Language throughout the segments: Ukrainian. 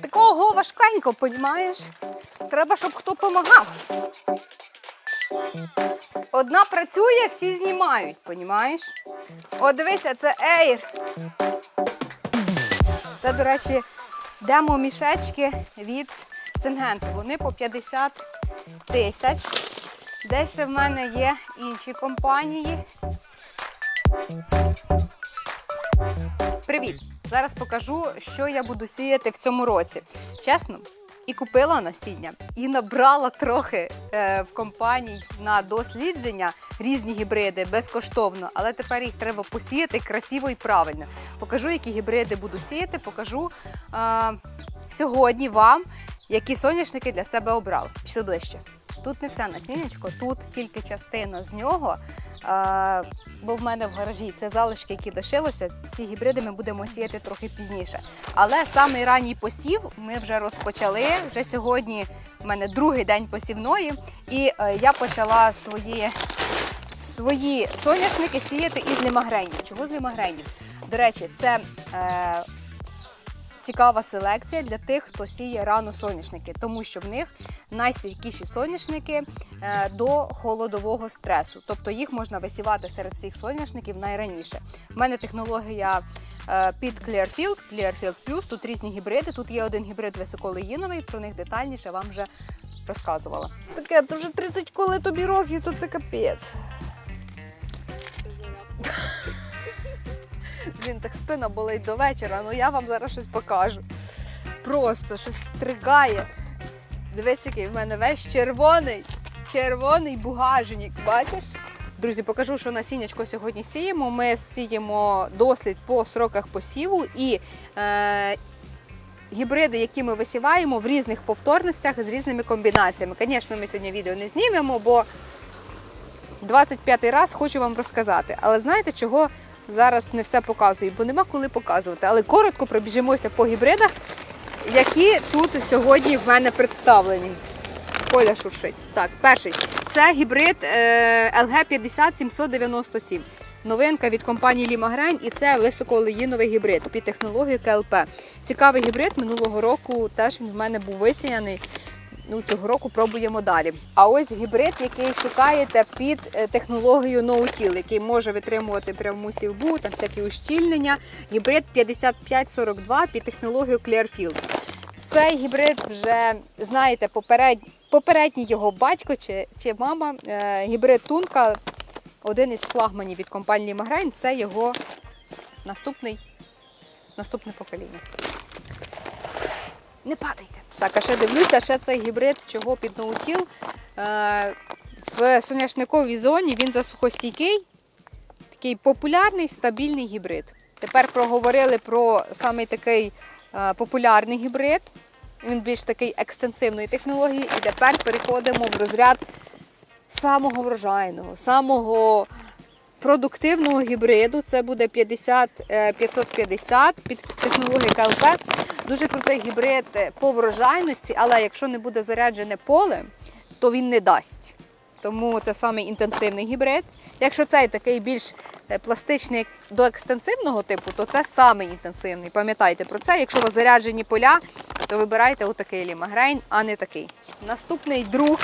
Такого важкенько, понімаєш? Треба, щоб хто помагав. Одна працює, всі знімають, понімаєш? О, дивися, це Ейр. Це, до речі, демо-мішечки від Сингенту. Вони по 50 тисяч. Десь ще в мене є інші компанії. Привіт! Зараз покажу, що я буду сіяти в цьому році. Чесно, і купила насіння, і набрала трохи е, в компанії на дослідження різні гібриди безкоштовно, але тепер їх треба посіяти красиво і правильно. Покажу, які гібриди буду сіяти, покажу е, сьогодні вам, які соняшники для себе обрав. Пішли ближче. Тут не все насіннячко, тут тільки частина з нього. Бо в мене в гаражі це залишки, які лишилися. Ці гібриди ми будемо сіяти трохи пізніше. Але самий ранній посів ми вже розпочали. Вже сьогодні в мене другий день посівної, і е, я почала свої, свої соняшники сіяти із лімагренів. Чого з лімагренів? До речі, це. Е, Цікава селекція для тих, хто сіє рано соняшники, тому що в них найстійкіші соняшники е, до холодового стресу. Тобто їх можна висівати серед всіх соняшників найраніше. У мене технологія е, під Clearfield, Clearfield Plus, тут різні гібриди. Тут є один гібрид високолеїновий, про них детальніше вам вже розказувала. Таке, це вже 30 коли тобі років, то це капець. Блін, так спина болить до вечора, ну я вам зараз щось покажу. Просто щось стригає. Дивись, який в мене весь червоний, червоний бугажник, бачиш? Друзі, покажу, що насіннячко сьогодні сіємо. Ми сіємо дослід по сроках посіву і е, гібриди, які ми висіваємо в різних повторностях з різними комбінаціями. Звісно, ми сьогодні відео не знімемо, бо 25 раз хочу вам розказати. Але знаєте, чого зараз не все показую? Бо нема коли показувати. Але коротко пробіжимося по гібридах, які тут сьогодні в мене представлені. Коля шуршить. Так, перший. Це гібрид е, LG 50797. Новинка від компанії Лімагрень, і це високоолеїновий гібрид під технологією КЛП. Цікавий гібрид минулого року теж він в мене був висіяний. Ну, цього року пробуємо далі. А ось гібрид, який шукаєте під е, технологією No-Till, який може витримувати пряму сівбу, там всякі ущільнення. Гібрид 5542 під технологією Clearfield. Цей гібрид вже знаєте, поперед... попередній його батько чи, чи мама. Е, гібрид Тунка, один із флагманів від компанії Маграйн, це його наступний, наступне покоління. Не падайте. Так, а ще дивлюся, ще цей гібрид, чого під ноутіл. Е, в соняшниковій зоні він засухостійкий, такий популярний, стабільний гібрид. Тепер проговорили про саме такий е, популярний гібрид. Він більш такий екстенсивної технології. І тепер переходимо в розряд самого врожайного, самого продуктивного гібриду. Це буде 50, е, 550 під технологією КЛП. Дуже крутий гібрид е, по врожайності, але якщо не буде заряджене поле, то він не дасть. Тому це самий інтенсивний гібрид. Якщо цей такий більш е, пластичний до екстенсивного типу, то це самий інтенсивний. Пам'ятайте про це. Якщо у вас заряджені поля, то вибирайте отакий лімагрейн, а не такий. Наступний друг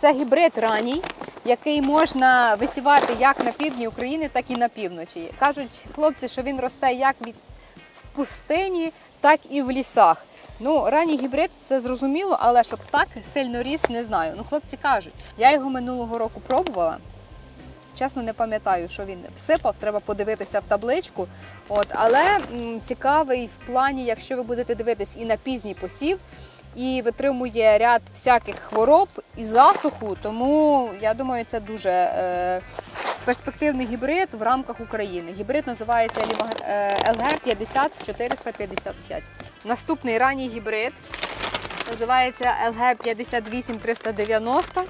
це гібрид ранній, який можна висівати як на півдні України, так і на півночі. Кажуть хлопці, що він росте як від в пустині, так і в лісах. Ну, ранній гібрид це зрозуміло, але щоб так сильно ріс, не знаю. Ну, хлопці кажуть, я його минулого року пробувала. Чесно, не пам'ятаю, що він всипав, треба подивитися в табличку. От, але м, цікавий в плані, якщо ви будете дивитись і на пізній посів, і витримує ряд всяких хвороб і засуху. Тому я думаю, це дуже е, перспективний гібрид в рамках України. Гібрид називається е, LG 50455. Наступний ранній гібрид називається LG 58390.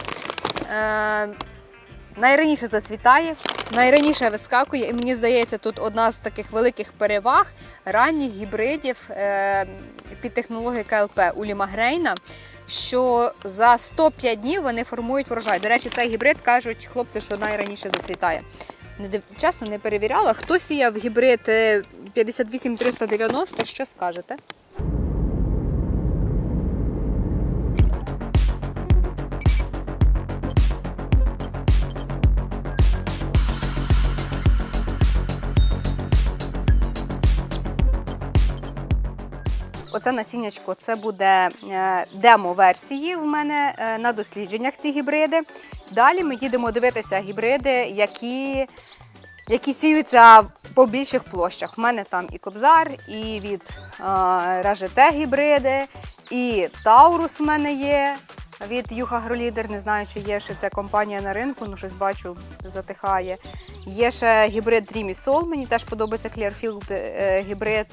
Е, найраніше зацвітає, найраніше вискакує, і мені здається, тут одна з таких великих переваг ранніх гібридів е, під технологією КЛП у Лімагрейна, що за 105 днів вони формують врожай. До речі, цей гібрид кажуть хлопці, що найраніше зацвітає. Не. Чесно, не перевіряла. Хто сіяв гібрид е, 58 390, що скажете? Оце насіннячко, це буде е, демо-версії в мене е, на дослідженнях ці гібриди. Далі ми їдемо дивитися гібриди, які, які сіються по більших площах. У мене там і Кобзар, і від е, Ражете гібриди, і Таурус в мене є. Від Юха Агролідер, не знаю, чи є ще ця компанія на ринку, ну щось бачу, затихає. Є ще гібрид Dreamy Soul, мені теж подобається Clearfield гібрид.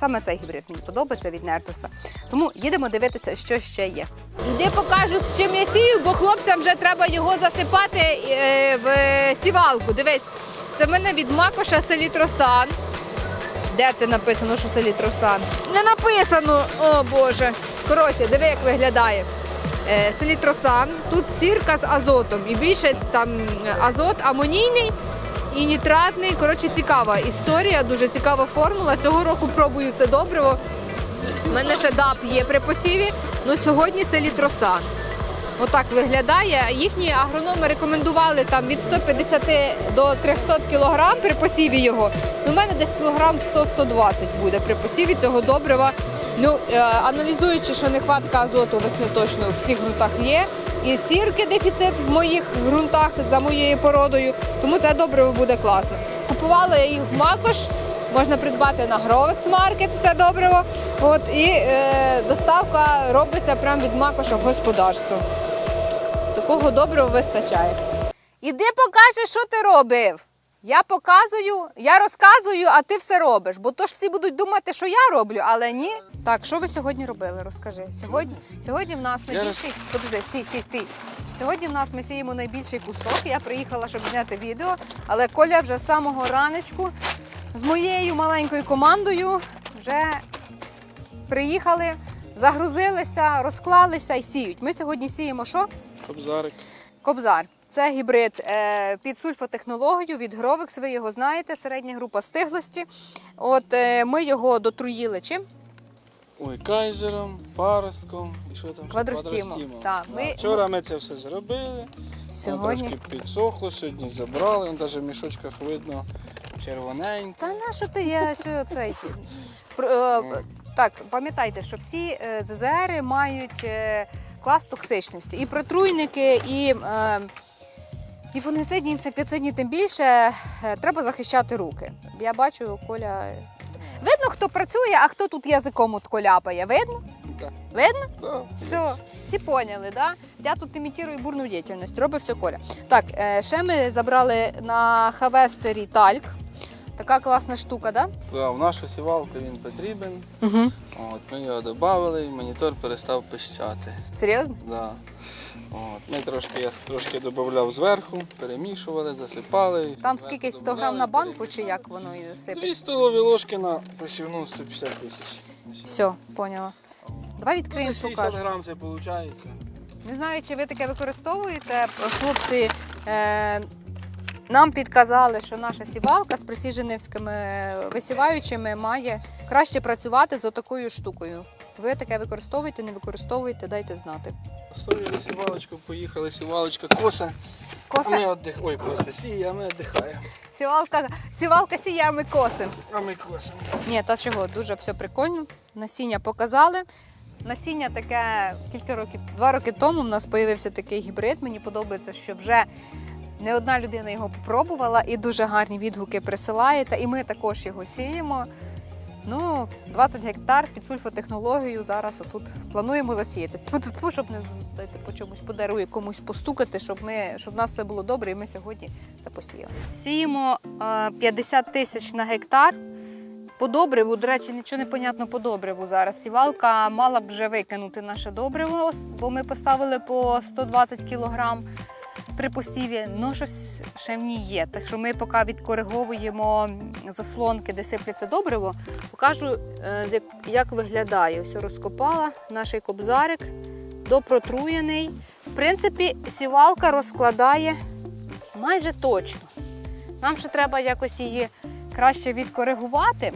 Саме цей гібрид мені подобається від Нертуса. Тому їдемо дивитися, що ще є. Іди покажу, з чим я сію, бо хлопцям вже треба його засипати е, в сівалку. Дивись, це в мене від Макоша селітросан. Де ти написано, що селітросан? Не написано! О Боже. Коротше, диви, як виглядає. Е, селітросан, тут сірка з азотом. І більше там азот амонійний і нітратний. Коротше, цікава історія, дуже цікава формула. Цього року пробую це добриво. У мене ще ДАП є при посіві, але сьогодні селітросан. Отак виглядає. Їхні агрономи рекомендували там від 150 до 300 кг при посіві його. Ну, У мене десь кілограм 100-120 буде при посіві цього добрива. Ну, е, аналізуючи, що нехватка азоту весни точно у всіх ґрунтах є. І сірки дефіцит в моїх ґрунтах за моєю породою, тому це добриво буде класно. Купувала я їх в Макош, можна придбати на Grovex Market це добриво. От, і е, доставка робиться прямо від Макоша в господарство. Такого добрива вистачає. Іди покажи, що ти робив. Я показую, я розказую, а ти все робиш. Бо то ж всі будуть думати, що я роблю, але ні. Так, що ви сьогодні робили? Розкажи. Сьогодні, сьогодні в нас Я найбільший. Подожди, стій, стій, стій. Сьогодні в нас ми сіємо найбільший кусок. Я приїхала, щоб зняти відео, але Коля вже з самого раночку з моєю маленькою командою вже приїхали, загрузилися, розклалися і сіють. Ми сьогодні сіємо що? Кобзарик. Кобзар. Це гібрид е, під сульфотехнологію від Гровекс. Ви його знаєте, середня група стиглості. От е, ми його дотруїли чим? Ой, кайзером, паростком і що там? ще? Квадростімом. Так, Да. ми- Вчора ми це все зробили. Сьогодні. Трошки підсохло, сьогодні забрали, навіть в мішочках видно червоненько. Та на що ти я що цей? Про- е, Так, пам'ятайте, що всі е, ЗЗРи мають е, клас токсичності. І протруйники, і, е, і фунгіцидні, інсектицидні, тим більше е, треба захищати руки. Я бачу, Коля. Видно, хто працює, а хто тут язиком от коляпає. Видно? Так. Видно? Да. Все, всі поняли, да? Я тут імітую бурну діяльність, робить все Коля. Так, е, ще ми забрали на Хавестері тальк. Така класна штука, да? Да, в нашу сівалку він потрібен. Угу. От, ми його додали і монітор перестав пищати. Серйозно? Да. От, ми трошки, я трошки додавав зверху, перемішували, засипали. Там скільки 100 добавляли, грам на банку, чи як воно і Дві столові ложки на посівну 150 тисяч. Все, поняла. Давай Ну, відкриємо, 60 покажемо. грам це виходить. Не знаю, чи ви таке використовуєте. Хлопці е, нам підказали, що наша сівалка з присіженівськими висіваючими має краще працювати з отакою штукою. Ви таке використовуєте, не використовуєте, дайте знати. Поставили сівалочку, поїхали, сівалочка коса. А ми Коса, віддих... Ой, коса сіє, а ми віддихаємо. сівалка, сівалка сіє, а ми косим. А ми косимо. Ні, та чого, дуже все прикольно. Насіння показали. Насіння таке кілька років, два роки тому в нас з'явився такий гібрид. Мені подобається, що вже не одна людина його попробувала і дуже гарні відгуки присилаєте. І ми також його сіємо. Ну, 20 гектар під сульфотехнологією зараз отут плануємо засіяти. Тьфу-тьфу, щоб не дайте по чомусь по дереву комусь постукати, щоб ми щоб нас все було добре, і ми сьогодні це посіяли. Сіємо е, 50 тисяч на гектар. По добриву, до речі, нічого не понятно по добриву зараз. Сівалка мала б вже викинути наше добриво, бо ми поставили по 120 кілограм при посіві. Ну, щось ще в ній є. Так що ми поки відкориговуємо заслонки, де сипляться добриво, покажу, е, як виглядає. Ось розкопала наш кобзарик, допротруєний. В принципі, сівалка розкладає майже точно. Нам ще треба якось її краще відкоригувати.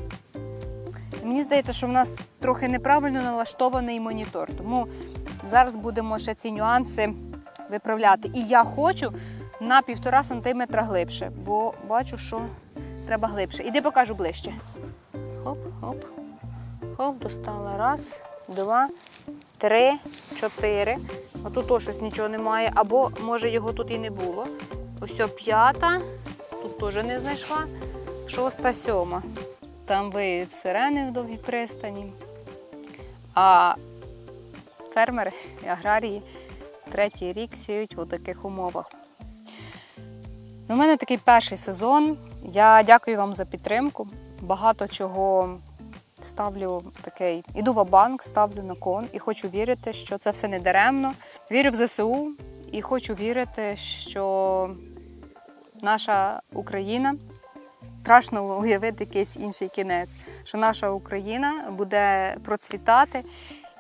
Мені здається, що в нас трохи неправильно налаштований монітор. Тому зараз будемо ще ці нюанси виправляти. І я хочу на півтора сантиметра глибше, бо бачу, що треба глибше. Іди покажу ближче. Хоп, хоп. Достала. Раз, два, три, чотири. А тут теж щось нічого немає. Або може його тут і не було. Ось п'ята. Тут теж не знайшла. Шоста, сьома. Там виють сирени в довгій пристані. А фермери і аграрії третій рік сіють у таких умовах. У мене такий перший сезон. Я дякую вам за підтримку. Багато чого ставлю такий, іду в банк, ставлю на кон і хочу вірити, що це все не даремно. Вірю в ЗСУ і хочу вірити, що наша Україна страшно уявити якийсь інший кінець, що наша Україна буде процвітати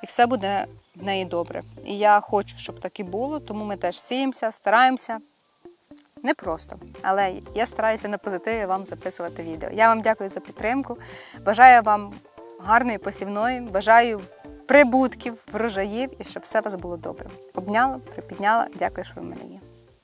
і все буде в неї добре. І я хочу, щоб так і було, тому ми теж сіємося, стараємося. Не просто, але я стараюся на позитиві вам записувати відео. Я вам дякую за підтримку. Бажаю вам гарної посівної, бажаю прибутків, врожаїв і щоб все у вас було добре. Обняла, припідняла. Дякую, що ви мене є.